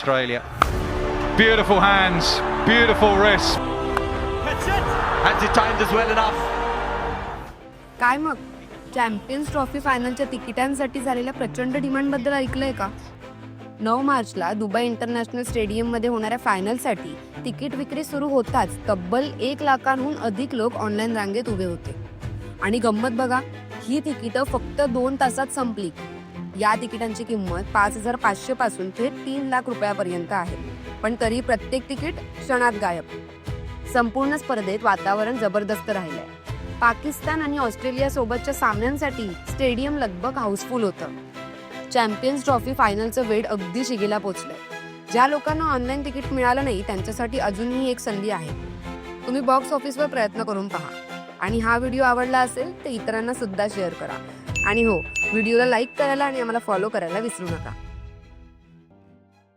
Australia. Beautiful hands, beautiful wrists. Has it timed as well enough? काय मग champions trophy फायनलच्या तिकिटांसाठी झालेल्या प्रचंड डिमांडबद्दल ऐकलंय का नऊ मार्चला दुबई इंटरनॅशनल स्टेडियममध्ये होणाऱ्या फायनलसाठी तिकीट विक्री सुरू होताच तब्बल एक लाखांहून अधिक लोक ऑनलाईन रांगेत उभे होते आणि गंमत बघा ही तिकीटं फक्त दोन तासात संपली या तिकिटांची किंमत पाच हजार पाचशे पासून थेट तीन लाख रुपयापर्यंत आहे. पण तरी प्रत्येक तिकीट क्षणात गायब. संपूर्ण स्पर्धेत वातावरण जबरदस्त राहिलंय. पाकिस्तान आणि ऑस्ट्रेलिया सोबतच्या सामन्यांसाठी स्टेडियम लगभग हाऊसफुल होतं. चॅम्पियन्स ट्रॉफी फायनलचं वेळ अगदी शिगेला पोचलंय. ज्या लोकांना ऑनलाईन तिकीट मिळालं नाही त्यांच्यासाठी अजूनही एक संधी आहे. तुम्ही बॉक्स ऑफिसवर प्रयत्न करून पहा. आणि हा व्हिडिओ आवडला असेल तर इतरांना सुद्धा शेअर करा. आणि हो व्हिडिओला लाईक करायला आणि आम्हाला फॉलो करायला विसरू नका.